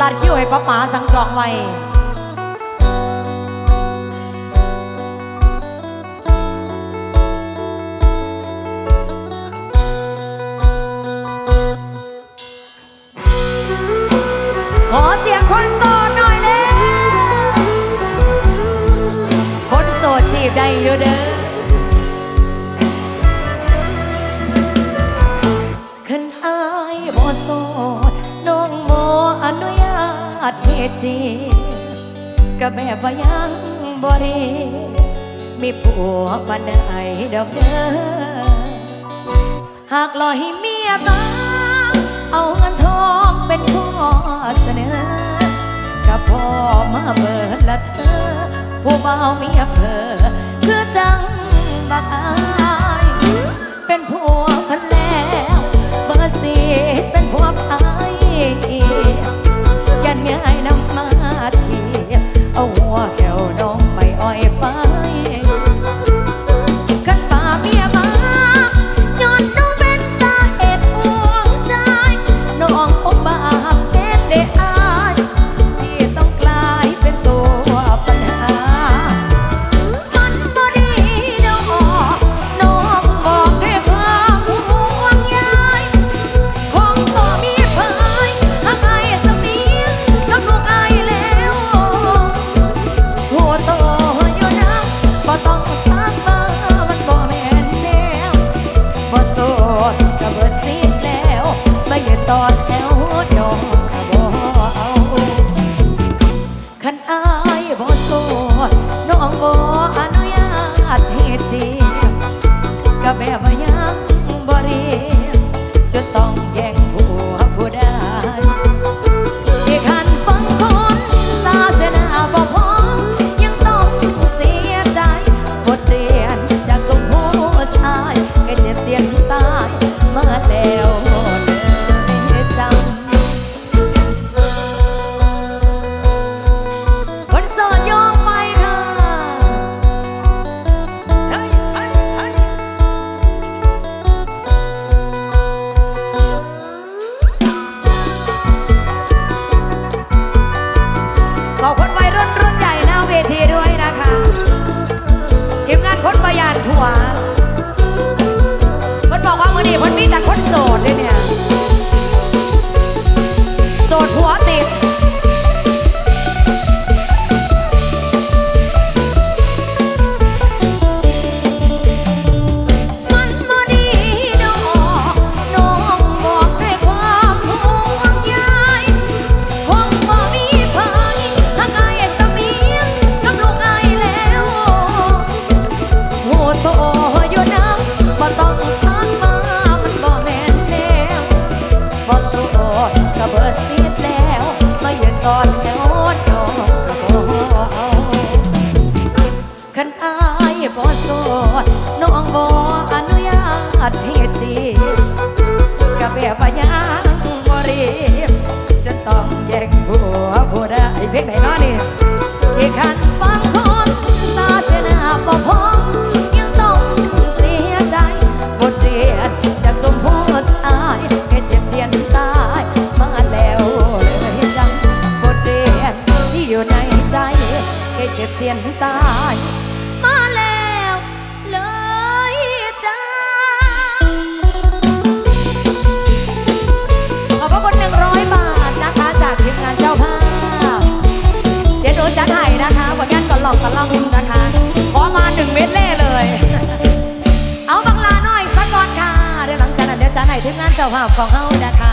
ลาดคิวให้ป้าป๋าสั่งจองไว้ ขอเสียงคนโสดหน่อยเร็วคนโสดจีบได้อยู่เด้อขันอายบ่โสด เจีก็แบบว่ายังบ่เรมีผัวปานใดดอกเด้อหากรอให้เมียมาเอาเงินทองเป็นข้อเสนอกับพ่อมาเบิดละเธอ ผู้เบาเมียเพอคือจัง แถวน้องก็ ของเฮานะคะ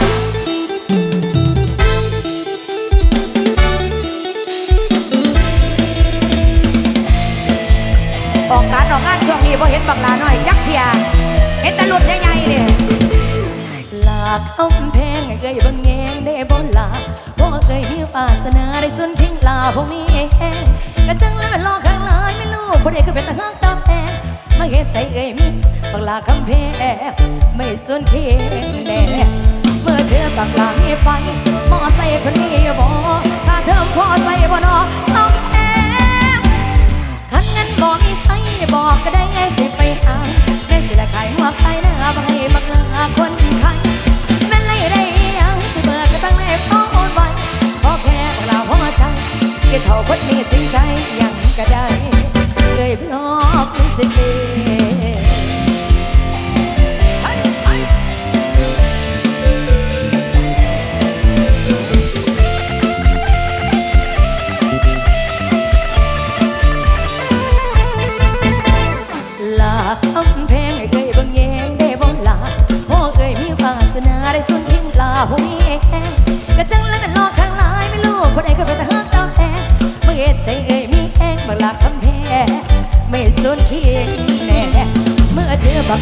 ออกการออกงานช่วงนี้พอเห็นบังลาหน่อยยักษ์เทียเห็นตะลุดใหญ่ๆเนี่ยลากคำแพงให้เคยบังแยงได้บ่ลาบ่เคยมีวาสนาได้สุนทิ้งลาบ่มีแห้งกระจังแล้วมันรอข้างหลายไม่รู้ผู้ใดคือเป็นตาฮักตาแพง มาเห็นใจเอ้ยมิบักลาคำเพไม่สนเคียงแน่เมื่อเธอบักลามีฝันมอใส่คนนี้บ่ถ้าเธอพอใส่บ่นอต้องแอมคันเงินบ่มีใส่บอกก็ได้ไงสิไปหาแม่สิละขายหัวใครหน้าบังให้บักลาคนไข้แม่ไล่ได้ยังสิเบิดก็ตั้งแม่ฟ้องโอนไว้พอแค่บักลาหัวใจเกี่ยวเท่าคนนี้จริงใจยังก็ได้ เอ่ยพลอกลิสเต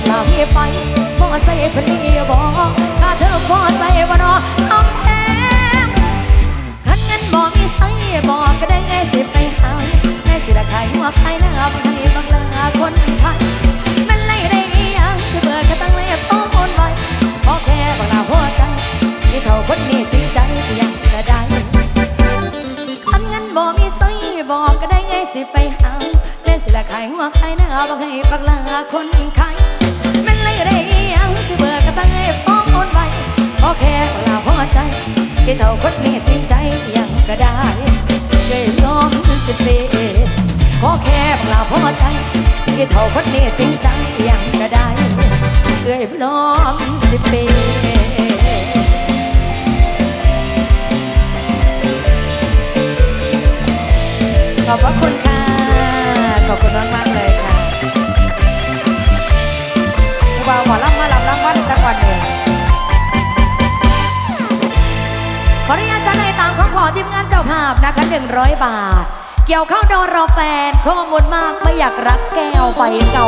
ลามีไปบ่ใส่เป็นนี่บ่ถ้าเธอบ่ใส่วันอ้อทำแพงคันเงินบ่มีใส่บอกก็ได้ไงสิไปหาแม่สิละขายหัวขายหน้าบ่ให้บังลาคนพันมันไล่ได้ยังจะเบิดก็ตั้งเลยต้องโนไว้พอแค่บ่ลาหัวใจที่เท่าคนนี้จริงใจเพียงกระได้คันเงินบ่มีใส่บอกก็ได้ไงสิไปหาแม่สิละขายหัวขายหน้าบ่ให้บังลาคนขาย มัเลยได้ยังสิเบื่อกรตั้งให้ฟ้องอ่อนไหวพอแค่เวลาพอใจที่เท่าคนนี้จริงใจยังก็ได้เคยยอมสิเปขอแค่เวลาพอใจที่เท่าคนนี้จริงใจยังก็ได้เคร้อมสิเปขอบพระคุณค่ะ ขอบคุณมากมากเลยค่ะ ผู้บ่าวหอลำมาลำรางวัลสักวันหนึ่งขออนุญาตจัาให้ตามของขอทีมงานเจ้าภาพนะคร้อยบาท เกี่ยวข้าวโดนรอแฟนข้อมูลมากไม่อยากรักแก้วไฟเก่า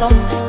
lông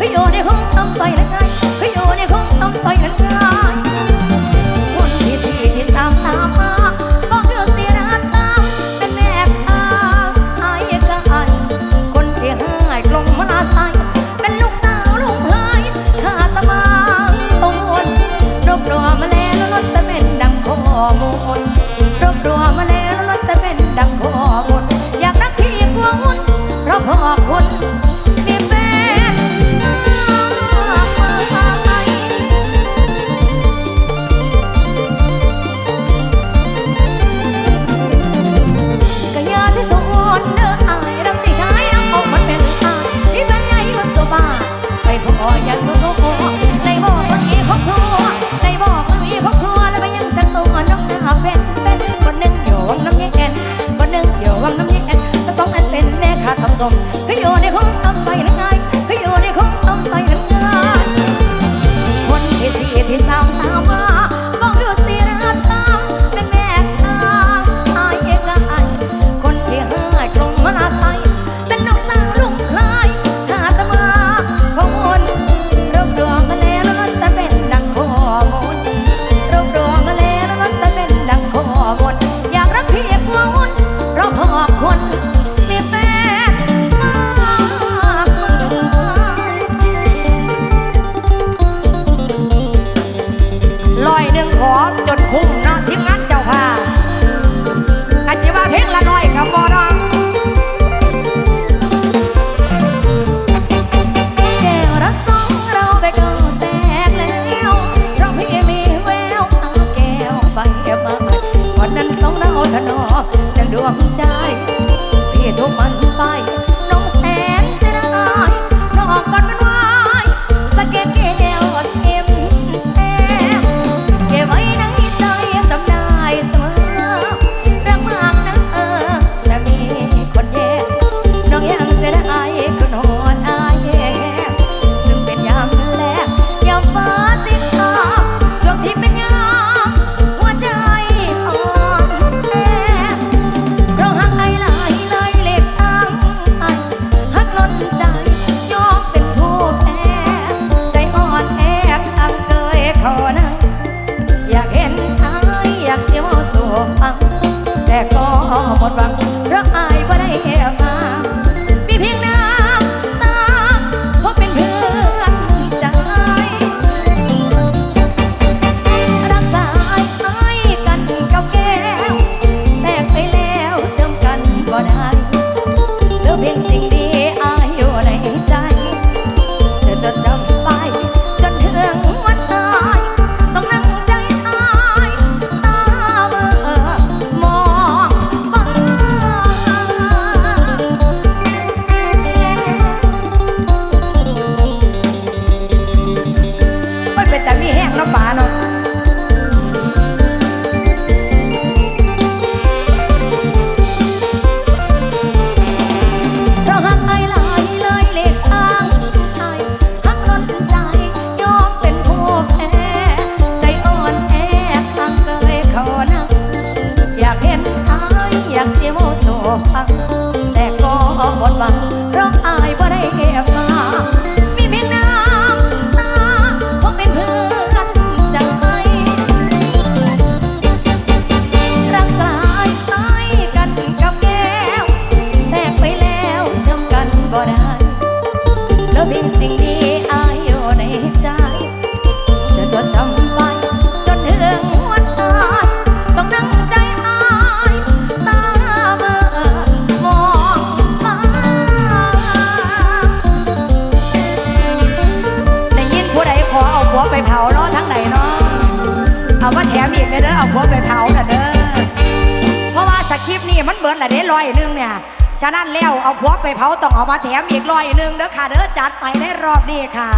นี่มันเบิดละเด้ร้อยหนึ่งเนี่ย ฉะนั้นแล้วเอาผัวไปเผาต้องเอามาแถมอีกร้อยหนึ่งเด้อค่ะเด้อจัดไปในรอบนี้ค่ะ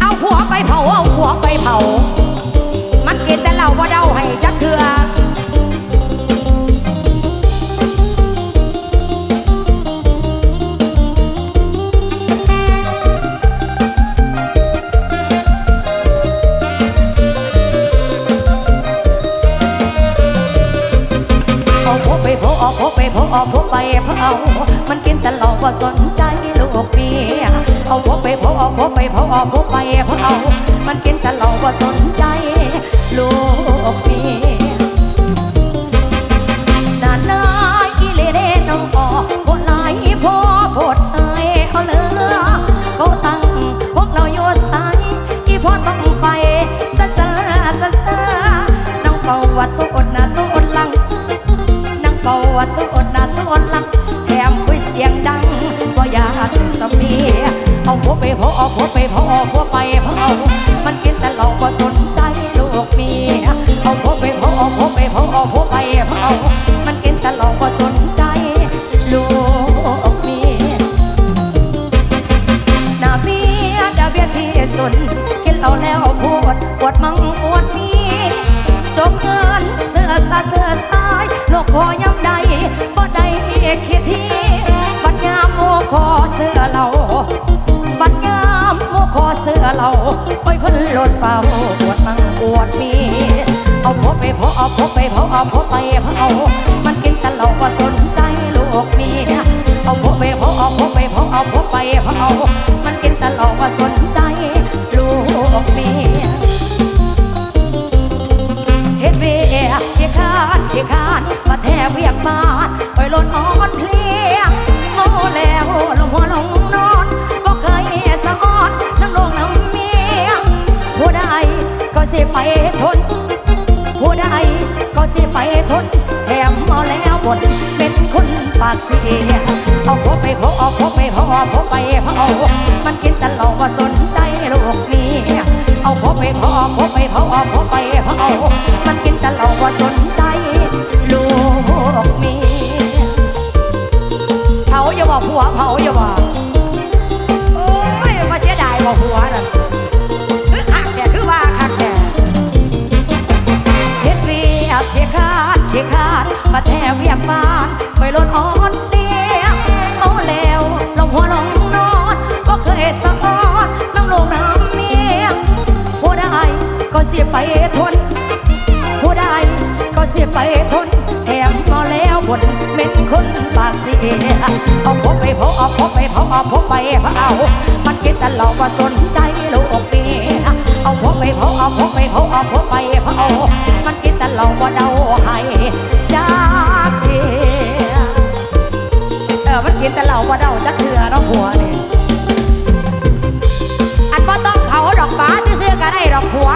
เอาผัวไปเผาเอาผัวไปเผา มันกินแต่เหล้าว่าเดาให้จักเถื่อ เอาพกไปพกเอาพกไปเผามันกินแต่เหล้าว่าสนใจลูกเมียเอาพกไปพกเอาพกไปพกเอาพกไปเผามันกินแต่เหล้าว่าสนใจลูก ไปเพิ่นโลดเฝ้าปวดมังปวดมีเอาพบไปพบเอาพบไปพบเอาพบไปพบเผามันกินแต่เราก็สนใจลูกเมียเอาพวกไปเผาเอาพวกไปเผาเอาพวกไปพบเผามันกินแต่เราก็สนใจลูกเมียเฮ็ดเวียเวียกคานเวียกคานมาแทบเวียกบ้านไปลนอ่อนเพลีย สิไปทน ผู้ใดก็สิไปทนแถมเอาแล้วบนเป็นคนปากเสียเอาพบไปพบเอาพบไปพบเอาพบไปพบเอามันกินแต่เราก็สนใจลูกเมียเอาพบไปพบเอาพบไปพบเอา นกินแต่เราบ่เดาจักเถื่อน้องหัวนี่อันบ่ต้องเผาดอกฟ้าซื้อๆก็ได้ดอกหัว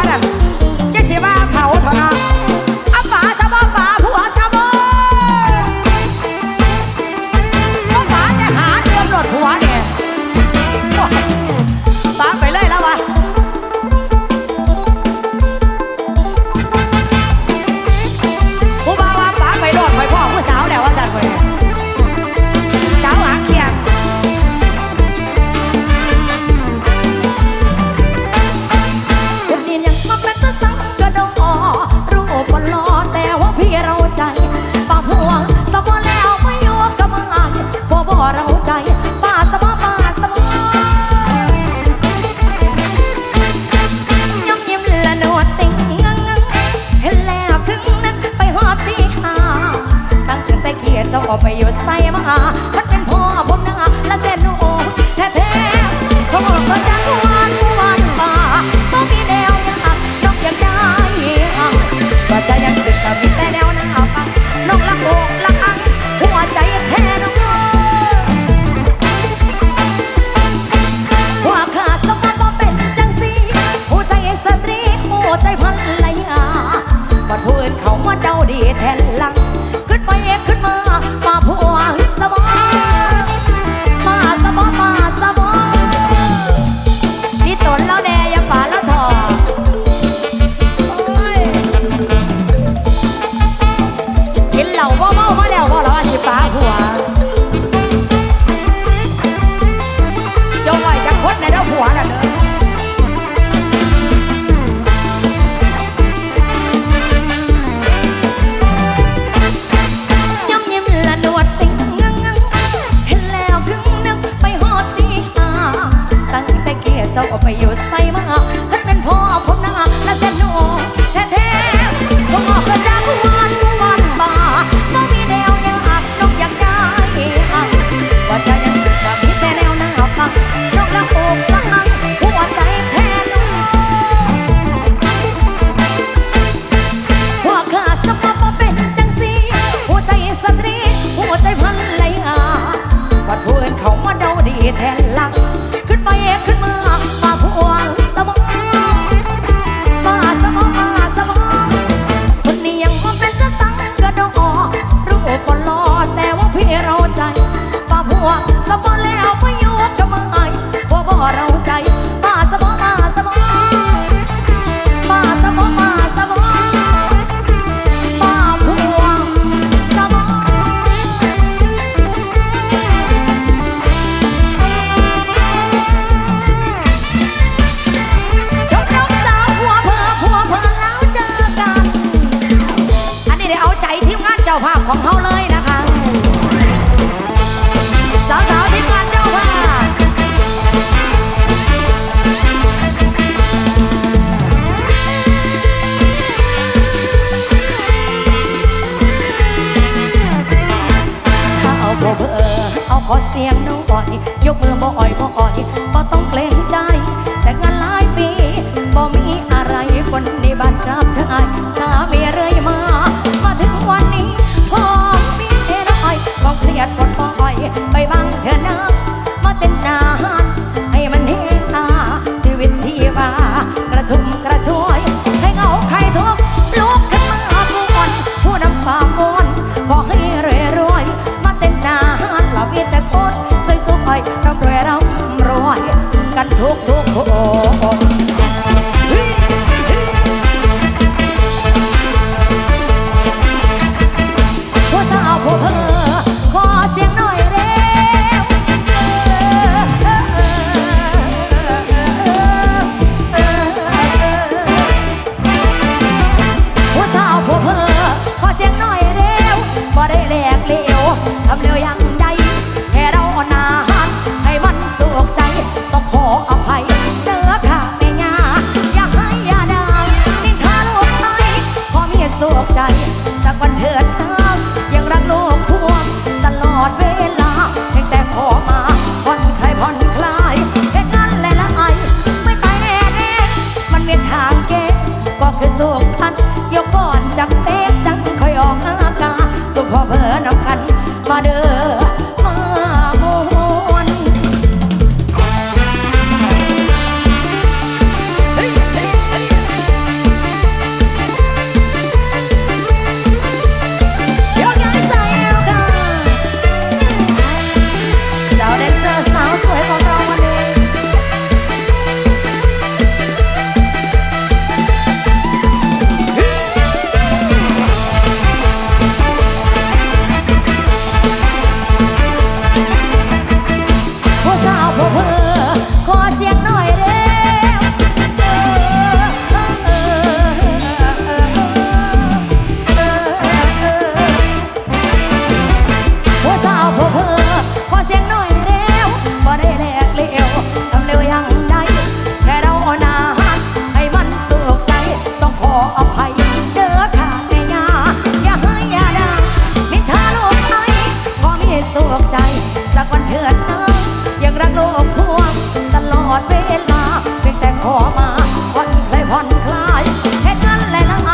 ขอมาผ่อนเลยผ่อนคลายแค่นั้นแหละะไง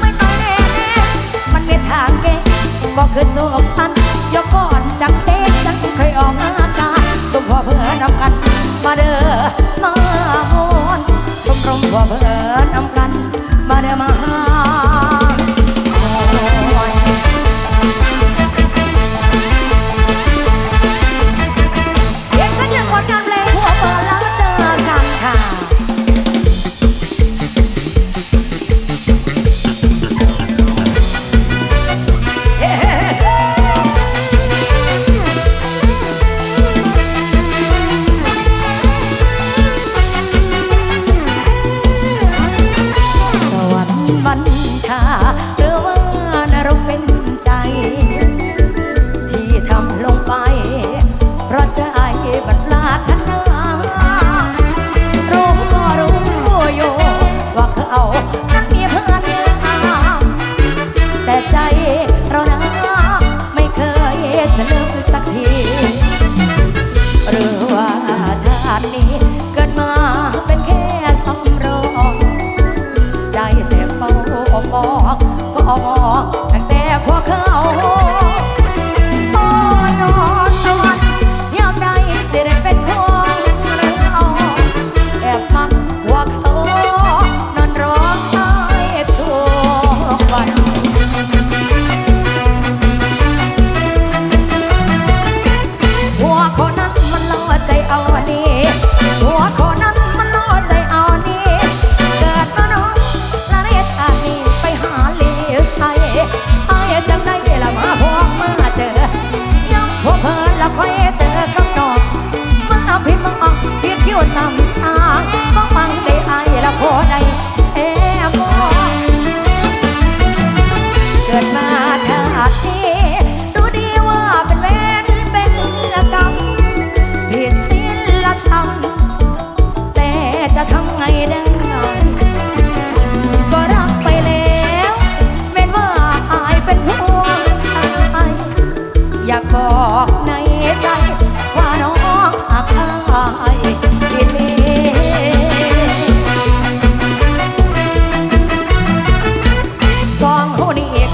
ไม่ต้องแน่แนมันไม่ทางเก่งบอกคือสู้ออกสัยกอนจังเต้จังเคยออกงานารสุขพอเพื่อนำกัน มาเด้อมามวนชมรมพอเพื่อนำกัน มาเด้อมา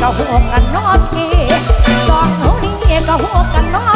ก็หัวกันนอพี่สองเฮานี่ก็หัวกันนอ